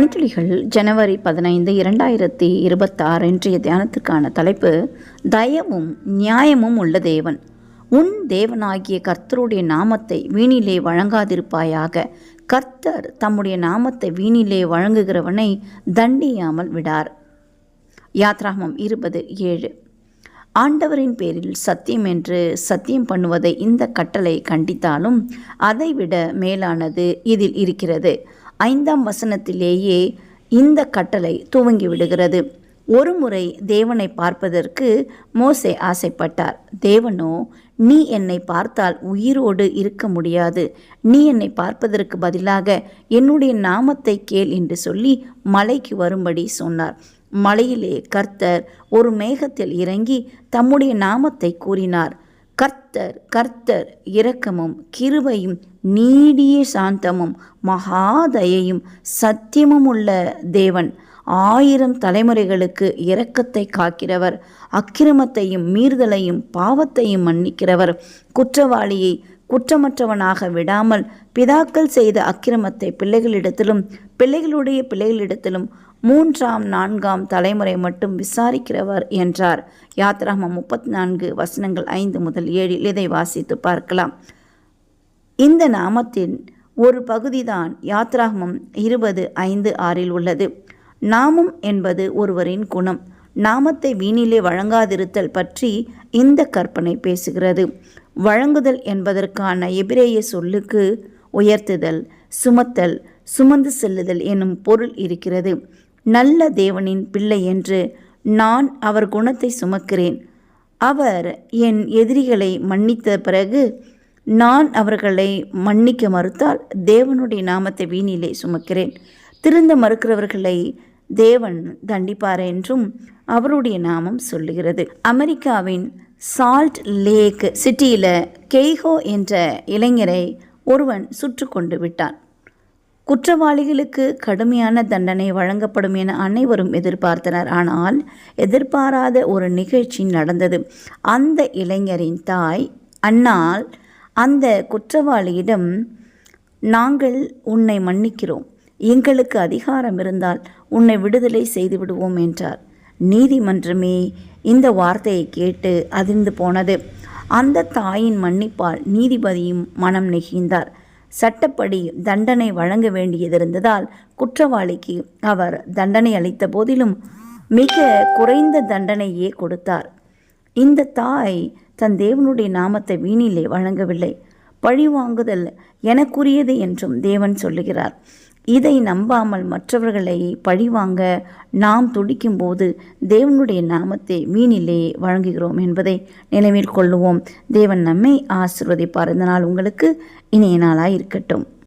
மணித்துளிகள் ஜனவரி பதினைந்து இரண்டாயிரத்தி இருபத்தாறு இன்றைய தியானத்துக்கான தலைப்பு தயவும் நியாயமும் உள்ள தேவன். உன் தேவனாகிய கர்த்தருடைய நாமத்தை வீணிலே வழங்காதிருப்பாயாக. கர்த்தர் தம்முடைய நாமத்தை வீணிலே வழங்குகிறவனை தண்டியாமல் விடார். யாத்ராமம் இருபது ஏழு. ஆண்டவரின் பேரில் சத்தியம் என்று சத்தியம் பண்ணுவதை இந்த கட்டளை கண்டித்தாலும் அதைவிட மேலானது இதில் இருக்கிறது. ஐந்தாம் வசனத்திலேயே இந்த கட்டளை துவங்கி விடுகிறது ஒரு முறை தேவனை பார்ப்பதற்கு மோசே ஆசைப்பட்டார். தேவனோ நீ என்னை பார்த்தால் உயிரோடு இருக்க முடியாது. நீ என்னை பார்ப்பதற்கு பதிலாக என்னுடைய நாமத்தை கேள் என்று சொல்லி மலைக்கு வரும்படி சொன்னார். மலையிலே கர்த்தர் ஒரு மேகத்தில் இறங்கி தம்முடைய நாமத்தை கூறினார். கர்த்தர் கர்த்தர் இரக்கமும் கிருபையும் நீடிய சாந்தமும் மகாதயையும் சத்தியமும் உள்ள தேவன். ஆயிரம் தலைமுறைகளுக்கு இரக்கத்தை காக்கிறவர் அக்கிரமத்தையும் மீறுதலையும் பாவத்தையும் மன்னிக்கிறவர். குற்றவாளியை குற்றமற்றவனாக விடாமல் பிதாக்கள் செய்த அக்கிரமத்தை பிள்ளைகளிடத்திலும் பிள்ளைகளுடைய பிள்ளைகளிடத்திலும் மூன்றாம் நான்காம் தலைமுறை மட்டும் விசாரிக்கிறவர் என்றார். யாத்ராமம் முப்பத்தி நான்கு வசனங்கள் ஐந்து முதல் ஏழில் இதை வாசித்து பார்க்கலாம். இந்த நாமத்தின் ஒரு பகுதிதான் யாத்ராகமம் இருபது ஐந்து ஆறில் உள்ளது. நாமம் என்பது ஒருவரின் குணம். நாமத்தை வீணிலே வழங்காதிருத்தல் பற்றி இந்த கற்பனை பேசுகிறது. வழங்குதல் என்பதற்கான எபிரேய சொல்லுக்கு உயர்த்துதல் சுமத்தல் சுமந்து செல்லுதல் எனும் பொருள் இருக்கிறது. நல்ல தேவனின் பிள்ளை என்று நான் அவர் குணத்தை சுமக்கிறேன். அவர் என் எதிரிகளை மன்னித்த பிறகு நான் அவர்களை மன்னிக்க மறுத்தால் தேவனுடைய நாமத்தை வீணிலே சுமக்கிறேன். திருந்த மறுக்கிறவர்களை தேவன் தண்டிப்பார் என்றும் அவருடைய நாமம் சொல்லுகிறது. அமெரிக்காவின் சால்ட் லேக் சிட்டியில் கெய்ஹோ என்ற இளைஞரை ஒருவன் சுற்று கொண்டு விட்டான். குற்றவாளிகளுக்கு கடுமையான தண்டனை வழங்கப்படும் என அனைவரும் எதிர்பார்த்தனர். ஆனால் எதிர்பாராத ஒரு நிகழ்ச்சி நடந்தது. அந்த இளைஞரின் தாய் அன்னால் அந்த குற்றவாளியிடம் நாங்கள் உன்னை மன்னிக்கிறோம். எங்களுக்கு அதிகாரம் இருந்தால் உன்னை விடுதலை செய்து விடுவோம் என்றார். நீதிமன்றமே இந்த வார்த்தையை கேட்டு அதிர்ந்து போனது. அந்த தாயின் மன்னிப்பால் நீதிபதியும் மனம் நெகிழ்ந்தார். சட்டப்படி தண்டனை வழங்க வேண்டியதிருந்ததால் குற்றவாளிக்கு அவர் தண்டனை அளித்த போதிலும் மிக குறைந்த தண்டனையே கொடுத்தார். இந்த தாய் தன் தேவனுடைய நாமத்தை வீணிலே வழங்கவில்லை. பழிவாங்குதல் எனக்குரியது என்றும் தேவன் சொல்லுகிறார். இதை நம்பாமல் மற்றவர்களை பழிவாங்க நாம் துடிக்கும்போது தேவனுடைய நாமத்தை மீனிலே வழங்குகிறோம் என்பதை நினைவில் கொள்ளுவோம். தேவன் நம்மை ஆசிர்வதிப்பார். இந்த நாள் உங்களுக்கு இனிய நாளாக இருக்கட்டும்